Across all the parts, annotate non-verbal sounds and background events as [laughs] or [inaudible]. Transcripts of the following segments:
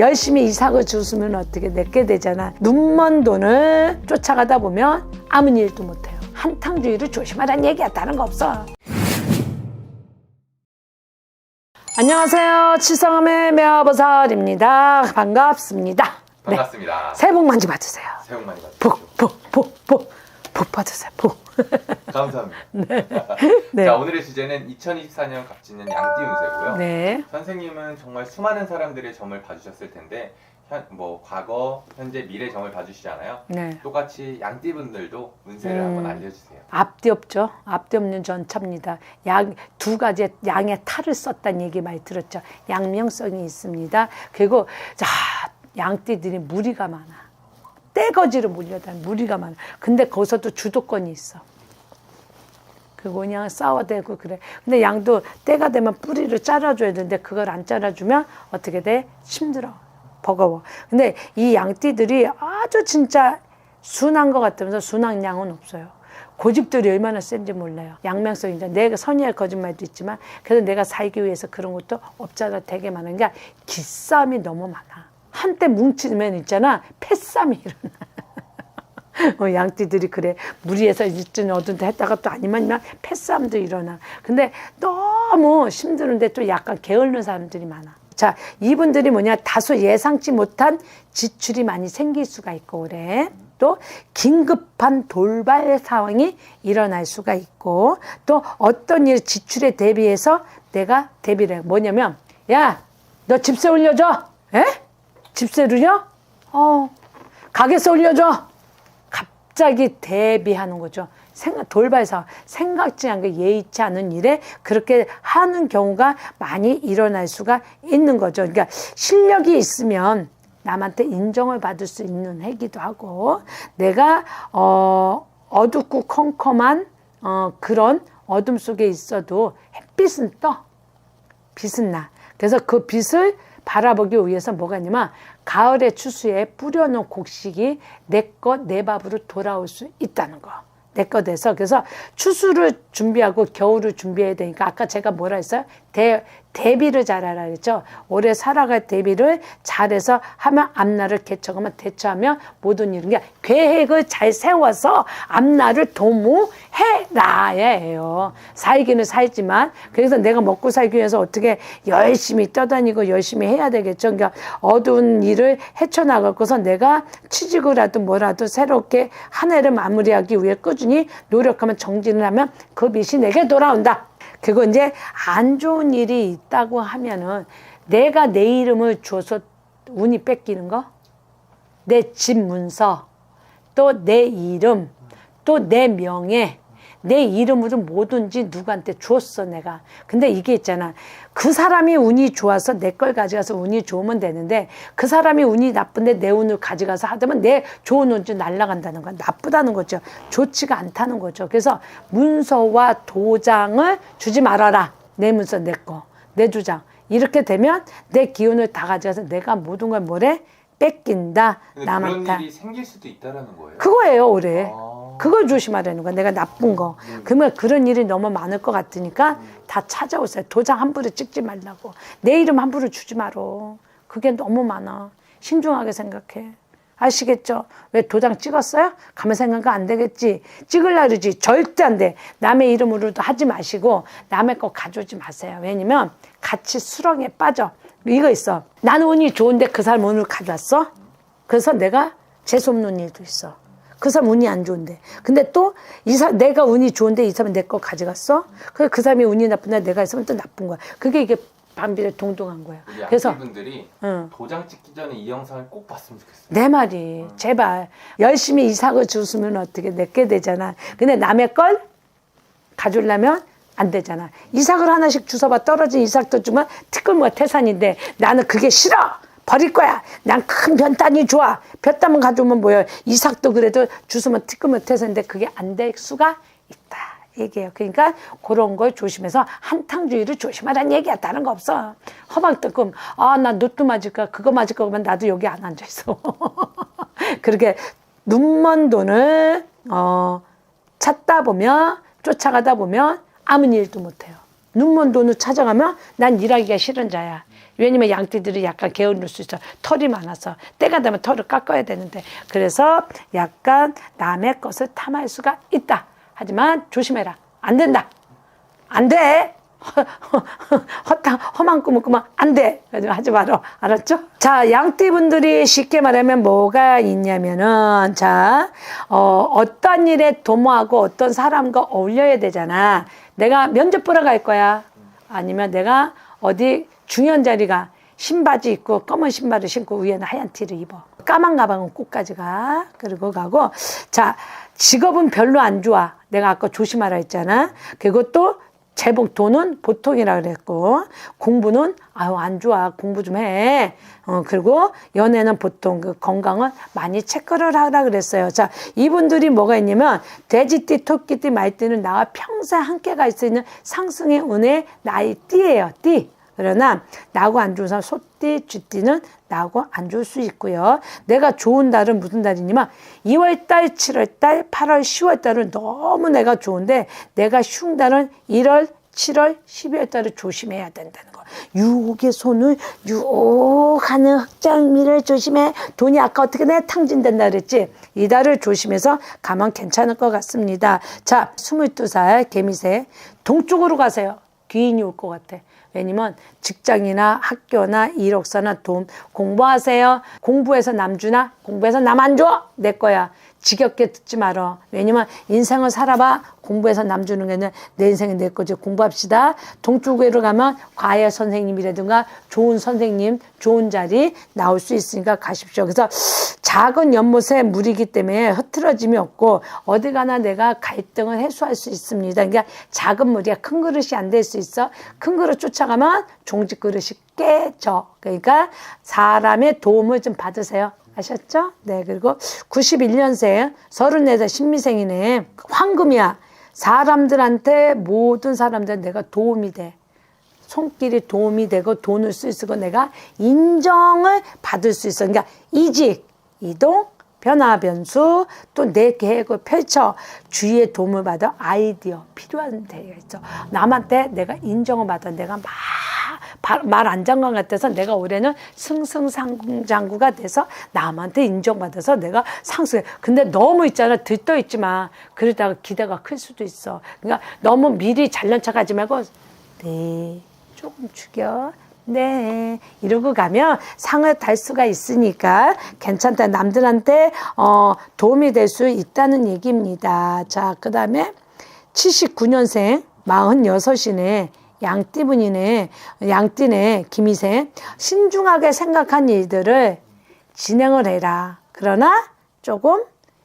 열심히 이삭을 주우면 어떻게 내게 되잖아. 눈먼 돈을 쫓아가다 보면 아무 일도 못해요. 한탕주의를 조심하라는 얘기야. 다른 거 없어. 안녕하세요. 칠성함의 매화버살입니다. 반갑습니다. 네. 반갑습니다. 새해 복 많이 받으세요. 새해 복 많이 받으십시오. 복, 복, 복, 복, 복 받으세요. 복. [laughs] 감사합니다. [laughs] 네. 자, 오늘의 주제는 2024년 갑진년 양띠 운세고요. 네. 선생님은 정말 수많은 사람들의 점을 봐주셨을 텐데 현, 뭐 과거, 현재, 미래 점을 봐주시잖아요. 네. 똑같이 양띠 분들도 운세를 음. 한번 알려주세요. 앞뒤 없죠. 앞뒤 없는 전차입니다. 양, 두 가지 양의 탈을 썼다는 얘기 많이 들었죠. 양명성이 있습니다. 그리고 자 양띠들이 무리가 많아. 떼거지로 몰려다니 무리가 많아. 근데 거기서도 주도권이 있어. 그리고 그냥 싸워대고 그래. 근데 양도 때가 되면 뿌리를 잘라줘야 되는데 그걸 안 잘라주면 어떻게 돼? 힘들어. 버거워. 근데 이 양띠들이 아주 진짜 순한 것 같으면서 순한 양은 없어요. 고집들이 얼마나 센지 몰라요. 양면성이죠. 내가 선의의 거짓말도 있지만 그래서 내가 살기 위해서 그런 것도 업자가 되게 많은 게 기싸움이 너무 많아. 한때 뭉치면 있잖아. 패싸움이 일어나. 어, [laughs] 양띠들이 그래. 무리해서 일진 어둔데 했다가 또 아니면 아니면 패싸움도 일어나. 근데 너무 힘드는데 또 약간 게을른 사람들이 많아. 자 이분들이 뭐냐? 다소 예상치 못한 지출이 많이 생길 수가 있고 그래 또 긴급한 돌발 상황이 일어날 수가 있고 또 어떤 일 지출에 대비해서 내가 대비를 해 뭐냐면 야 너 집세 올려줘. 에? 집세를요? 어. 가게세 올려줘 갑자기 대비하는 거죠. 생각, 돌발사 생각지 않게 예의치 않은 일에 그렇게 하는 경우가 많이 일어날 수가 있는 거죠. 그러니까 실력이 있으면 남한테 인정을 받을 수 있는 해기도 하고 내가 어, 어둡고 컴컴한 어, 그런 어둠 속에 있어도 햇빛은 떠. 빛은 나. 그래서 그 빛을 바라보기 위해서 뭐가 있냐면 가을의 추수에 뿌려놓은 곡식이 내 것 내 밥으로 돌아올 수 있다는 거. 내거 돼서 그래서 추수를 준비하고 겨울을 준비해야 되니까 아까 제가 뭐라 했어요? 대 대비를 잘하라 그랬죠. 올해 살아갈 대비를 잘해서 하면 앞날을 개척하면 대처하면 모든 일은 게 계획을 잘 세워서 앞날을 도모해라야 해요. 살기는 살지만 그래서 내가 먹고 살기 위해서 어떻게 열심히 떠다니고 열심히 해야 되겠죠. 그러니까 어두운 일을 헤쳐나가고서 내가 취직을 하든 뭐라도 새롭게 한 해를 마무리하기 위해 꾸준히 노력하면 정진을 하면 그 빛이 내게 돌아온다. 그리고 이제 안 좋은 일이 있다고 하면은 내가 내 이름을 줘서 운이 뺏기는 거, 내 집 문서, 또 내 이름, 또 내 명예, 내 이름으로 뭐든지 누구한테 줬어 내가. 근데 이게 있잖아. 그 사람이 운이 좋아서 내 걸 가져가서 운이 좋으면 되는데 그 사람이 운이 나쁜데 내 운을 가져가서 하다면 내 좋은 운이 날아간다는 건 나쁘다는 거죠. 좋지가 않다는 거죠. 그래서 문서와 도장을 주지 말아라. 내 문서 내 거, 내 주장. 이렇게 되면 내 기운을 다 가져가서 내가 모든 걸 뭐래? 뺏긴다. 남한테. 그런 일이 생길 수도 있다라는 거예요. 그거예요, 올해. 아. 그걸 조심하라는 거야. 내가 나쁜 거. 그러면 그런 일이 너무 많을 것 같으니까 다 찾아오세요. 도장 함부로 찍지 말라고. 내 이름 함부로 주지 말어. 그게 너무 많아. 신중하게 생각해. 아시겠죠? 왜 도장 찍었어요? 가만 생각하면 안 되겠지. 찍으려 그러지. 절대 안 돼. 남의 이름으로도 하지 마시고 남의 거 가져오지 마세요. 왜냐면 같이 수렁에 빠져. 이거 있어. 나는 운이 좋은데 그 사람 운을 가져왔어? 그래서 내가 재수없는 일도 있어. 그 사람 운이 안 좋은데. 근데 또, 이 사, 내가 운이 좋은데 이 사람이 내 거 가져갔어? 그그 사람이 운이 나쁜데 내가 있으면 또 나쁜 거야. 그게 이게 반비례 동동한 거야. 그래서, 분들이 응. 도장 찍기 전에 이 영상을 꼭 봤으면 좋겠어요. 내 말이, 제발. 열심히 이삭을 주우면 어떻게 내게 되잖아. 근데 남의 걸 가져오려면 안 되잖아. 이삭을 하나씩 주워봐. 떨어진 이삭도 주면 티끌모가 태산인데 나는 그게 싫어! 버릴 거야. 난 큰 변단이 좋아. 변단만 가져오면 뭐야. 이삭도 그래도 주스면 티끌모 태산인데 그게 안 될 수가 있다. 얘기해요. 그러니까 그런 걸 조심해서 한탕주의를 조심하라는 얘기야. 다른 거 없어. 허방뜨끔, 아, 나 노트 맞을까? 그거 맞을까? 그러면 나도 여기 안 앉아있어. [laughs] 그렇게 눈먼 돈을, 어, 찾다 보면, 쫓아가다 보면 아무 일도 못해요. 눈먼 돈을 찾아가면 난 일하기가 싫은 자야. 왜냐면 양띠들이 약간 게으를 수 있어. 털이 많아서. 때가 되면 털을 깎아야 되는데. 그래서 약간 남의 것을 탐할 수가 있다. 하지만 조심해라. 안 된다. 안 돼. [laughs] 헛탕, 험한 꿈을 꾸면 안 돼. 하지 마라. 알았죠? 자, 양띠 분들이 쉽게 말하면 뭐가 있냐면은, 자, 어, 어떤 일에 도모하고 어떤 사람과 어울려야 되잖아. 내가 면접 보러 갈 거야. 아니면 내가 어디 중요한 자리가 신바지 입고 검은 신발을 신고 위에는 하얀 티를 입어. 까만 가방은 꼭 가져가. 그리고 가고. 자, 직업은 별로 안 좋아. 내가 아까 조심하라 했잖아. 또 제복 돈은 보통이라 그랬고 공부는 아유 안 좋아 공부 좀 해. 어 그리고 연애는 보통 그 건강을 많이 체크를 하라 그랬어요. 자 이분들이 뭐가 있냐면 돼지띠, 토끼띠, 말띠는 나와 평생 함께 갈 수 있는 상승의 운의 나의 띠예요. 띠. 그러나 나하고 안 좋은 사람 소띠, 쥐띠는 나하고 안 좋을 수 있고요. 내가 좋은 달은 무슨 달이냐면 2월달, 7월달, 8월, 10월달은 너무 내가 좋은데 내가 쉬운 달은 1월, 7월, 12월달을 조심해야 된다는 거. 유혹의 손을 유혹하는 흑장미를 조심해. 돈이 아까 어떻게 내 탕진된다 그랬지? 이 달을 조심해서 가면 괜찮을 것 같습니다. 자, 22살 개미새 동쪽으로 가세요. 귀인이 올 것 같아. 왜냐면 직장이나 학교나 이력서나 도움 공부하세요. 공부해서 남 주나 공부해서 남 안 줘. 내 거야. 지겹게 듣지 말어. 왜냐면 인생을 살아봐. 공부해서 남 주는 게 아니라 내 인생이 내 거지. 공부합시다. 동쪽으로 가면 과외 선생님이라든가 좋은 선생님, 좋은 자리 나올 수 있으니까 가십시오. 그래서 작은 연못에 물이기 때문에 흐트러짐이 없고 어디 가나 내가 갈등을 해소할 수 있습니다. 그러니까 작은 물이야 큰 그릇이 안 될 수 있어. 큰 그릇 쫓아가면 종지 그릇이 깨져. 그러니까 사람의 도움을 좀 받으세요. 아셨죠? 네, 그리고 91년생, 34살 신미생이네. 황금이야. 사람들한테, 모든 사람들 내가 도움이 돼. 손길이 도움이 되고 돈을 쓸 수 있고 내가 인정을 받을 수 있어. 그러니까 이직, 이동, 변화, 변수, 또 내 계획을 펼쳐 주위의 도움을 받아 아이디어 필요한 데가 있어. 남한테 내가 인정을 받아 내가 막 말 안장관 같아서 내가 올해는 승승장구가 돼서 남한테 인정받아서 내가 상승해. 근데 너무 있잖아. 들떠 있지만 그러다가 기대가 클 수도 있어. 그러니까 너무 미리 잘난 척 하지 말고 네 조금 죽여. 네 이러고 가면 상을 탈 수가 있으니까 괜찮다. 남들한테 어, 도움이 될 수 있다는 얘기입니다. 자 그 다음에 79년생 46이네. 양띠분이네, 양띠네, 김희생. 신중하게 생각한 일들을 진행을 해라. 그러나 조금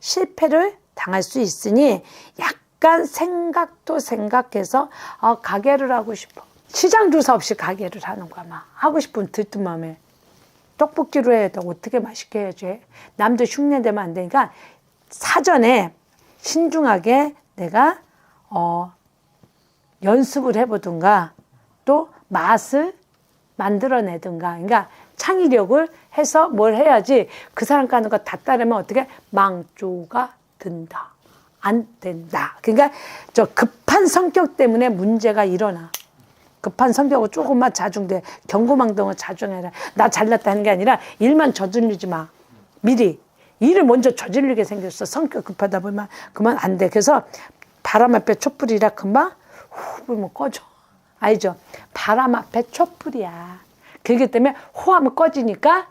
실패를 당할 수 있으니 약간 생각도 생각해서 어, 가게를 하고 싶어. 시장 조사 없이 가게를 하는 거야. 막 하고 싶으면 들뜬 마음에 떡볶이로 돼. 어떻게 맛있게 해야지. 남들 흉내내면 안 되니까 사전에 신중하게 내가 어, 연습을 해보든가 또 맛을 만들어내든가. 그러니까 창의력을 해서 뭘 해야지 그 사람 가는 거 다 따르면 어떻게 망조가 든다. 안 된다. 그러니까 저 급한 성격 때문에 문제가 일어나. 급한 성격을 조금만 자중돼. 경고망동을 자중해라. 나 잘났다 하는 게 아니라 일만 저지르지 마. 미리. 일을 먼저 저지르게 생겼어. 성격 급하다 보면 그만 안 돼. 그래서 바람 앞에 촛불이라 금방 후 불면 꺼져. 알죠? 바람 앞에 촛불이야. 그렇기 때문에 호하면 꺼지니까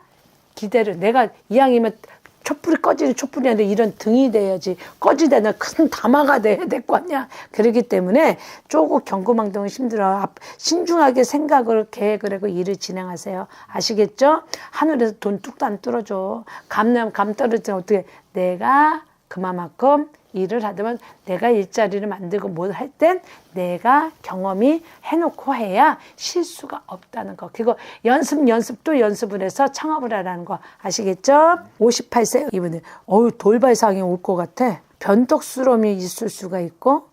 기대를 내가 이왕이면 촛불이 꺼지는 촛불이 아니라 이런 등이 돼야지 꺼지되는 큰 담화가 돼야 될 거 아니야. 그렇기 때문에 조금 경고망동은 힘들어. 앞- 신중하게 생각을 계획을 하고 일을 진행하세요. 아시겠죠? 하늘에서 돈 뚝도 안 떨어져. 감나면 감 떨어지면 어떻게 내가 그만큼 일을 하려면 내가 일자리를 만들고 뭘 할 땐 내가 경험이 해놓고 해야 실수가 없다는 거. 그리고 연습, 연습 또 연습을 해서 창업을 하라는 거 아시겠죠? 58세 이분은 어우 돌발상이 올 것 같아. 변덕스러움이 있을 수가 있고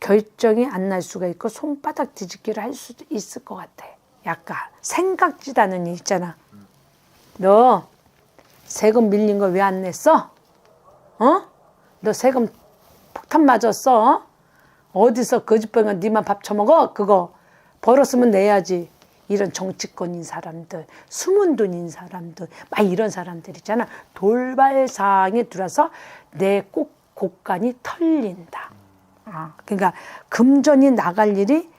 결정이 안 날 수가 있고 손바닥 뒤집기를 할 수도 있을 것 같아. 약간 생각지다는 일 있잖아. 너 세금 밀린 거 왜 안 냈어? 어? 너 세금 폭탄 맞았어? 어디서 거짓말가 니만 밥 처먹어? 그거 벌었으면 내야지. 이런 정치권인 사람들, 숨은 돈인 사람들, 막 이런 사람들 있잖아. 돌발상에 들어서 내꼭 곳간이 털린다. 아, 그러니까 금전이 나갈 일이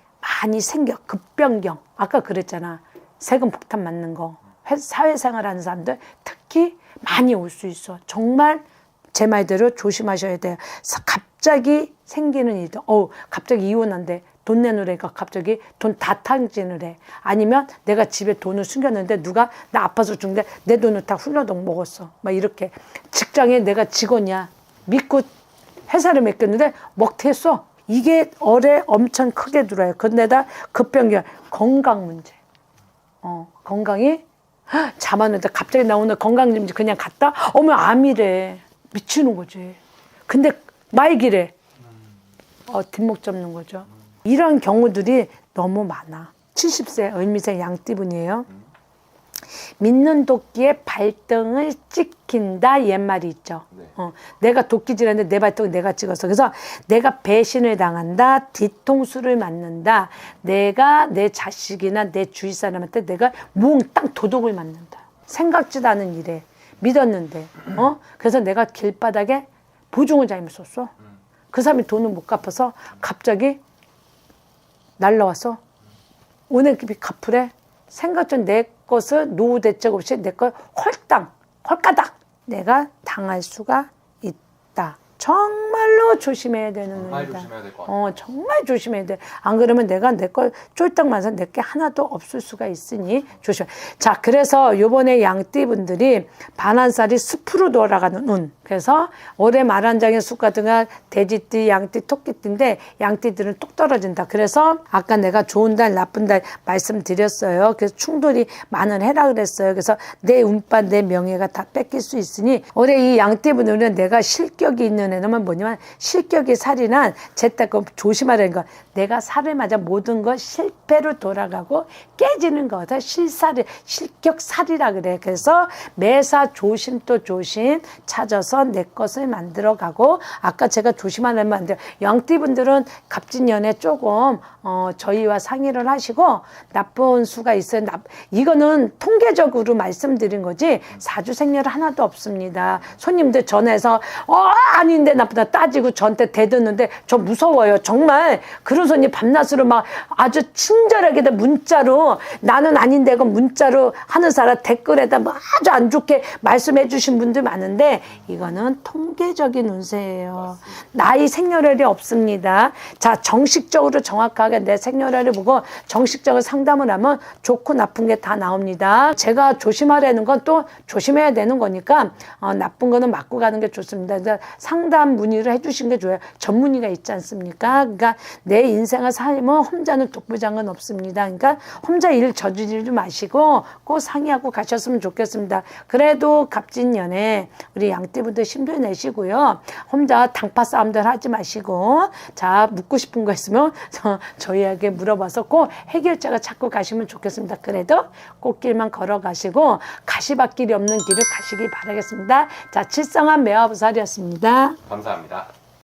많이 생겨. 급변경. 아까 그랬잖아. 세금 폭탄 맞는 거. 회- 사회생활 하는 사람들 특히 많이 올 수 있어. 정말 제 말대로 조심하셔야 돼요. 사- 갑자기 생기는 일들. 어 갑자기 이혼한대. 돈 내놓으니까 갑자기 돈 다 탕진을 해. 아니면 내가 집에 돈을 숨겼는데 누가 나 아파서 죽는데 내 돈을 다 훌러덩 먹었어. 막 이렇게. 직장에 내가 직원이야. 믿고 회사를 맡겼는데 먹튀했어. 이게 어뢰 엄청 크게 들어요. 근데다 급변경 건강 문제. 어, 건강이 헉, 잠았는데 갑자기 나오는 건강검진 그냥 갔다 어머 암이래 미치는 거지 근데 말기래 어, 뒷목 잡는 거죠 이런 경우들이 너무 많아 70세 을미생 양띠분이에요 믿는 도끼의 발등을 찍힌다 옛말이 있죠. 네. 어, 내가 도끼질하는데 내 발등을 내가 찍어서 그래서 내가 배신을 당한다, 뒤통수를 맞는다, 내가 내 자식이나 내 주위 사람한테 내가 몽땅 도둑을 맞는다. 생각지도 않은 일에 믿었는데, 어? 그래서 내가 길바닥에 보증을 잘못 썼어. 그 사람이 돈을 못 갚아서 갑자기 날라와서 은행집이 갚으래 생각 전 내 것을 노후 대책 없이 내걸 홀땅 홀가닥 내가 당할 수가 있다. 정말로 조심해야 되는 정말 일이다. 조심해야 될 것 같아요. 어, 정말 조심해야 돼. 안 그러면 내가 내걸 쫄딱 만서 내게 하나도 없을 수가 있으니 조심. 자, 그래서 요번에 양띠분들이 반환살이 숲으로 돌아가는 운. 그래서 올해 말 한 장의 수가 등가 돼지띠, 양띠, 토끼띠인데 양띠들은 뚝 떨어진다. 그래서 아까 내가 좋은 달, 나쁜 달 말씀드렸어요. 그래서 충돌이 많은 해라 그랬어요. 그래서 내 운빨, 내 명예가 다 뺏길 수 있으니 올해 이 양띠분들은 내가 실격이 있는 애는 뭐냐면 실격이 살이난 제때거 조심하라는 거. 내가 살을 맞아 모든 것 실패로 돌아가고 깨지는 거다. 실살이 실격살이라 그래. 그래서 매사 조심 또 조심 찾아서 내 것을 만들어 가고 아까 제가 조심하려면 안 돼요. 양띠분들은 갑진년에 조금 어, 저희와 상의를 하시고 나쁜 수가 있어요. 나, 이거는 통계적으로 말씀드린 거지 사주 생렬 하나도 없습니다. 손님들 전화해서 어 아닌데 나쁘다 따지고 저한테 대드는데 저 무서워요. 정말 그런 손님 밤낮으로 막 아주 친절하게 다 문자로 나는 아닌데 그 문자로 하는 사람 댓글에다 뭐 아주 안 좋게 말씀해 주신 분들 많은데 이거 는 통계적인 운세예요. 나이 생년월이 없습니다. 자 정식적으로 정확하게 내 생년월을 보고 정식적으로 상담을 하면 좋고 나쁜 게 다 나옵니다. 제가 조심하라는 건 또 조심해야 되는 거니까 어, 나쁜 거는 맞고 가는 게 좋습니다. 그러니까 상담 문의를 해주신 게 좋아요. 전문의가 있지 않습니까? 그러니까 내 인생을 살면 혼자는 독부장은 없습니다. 그러니까 혼자 일 저지르지 마시고 꼭 상의하고 가셨으면 좋겠습니다. 그래도 갑진년에 우리 양띠분 들 힘들 내시고요. 혼자 당파 싸움들 하지 마시고 자 묻고 싶은 거 있으면 저, 저희에게 물어봐서 꼭 해결자가 찾고 가시면 좋겠습니다. 그래도 꽃길만 걸어가시고 가시밭길이 없는 길을 가시기 바라겠습니다. 자 칠성한 매화부살이었습니다. 감사합니다.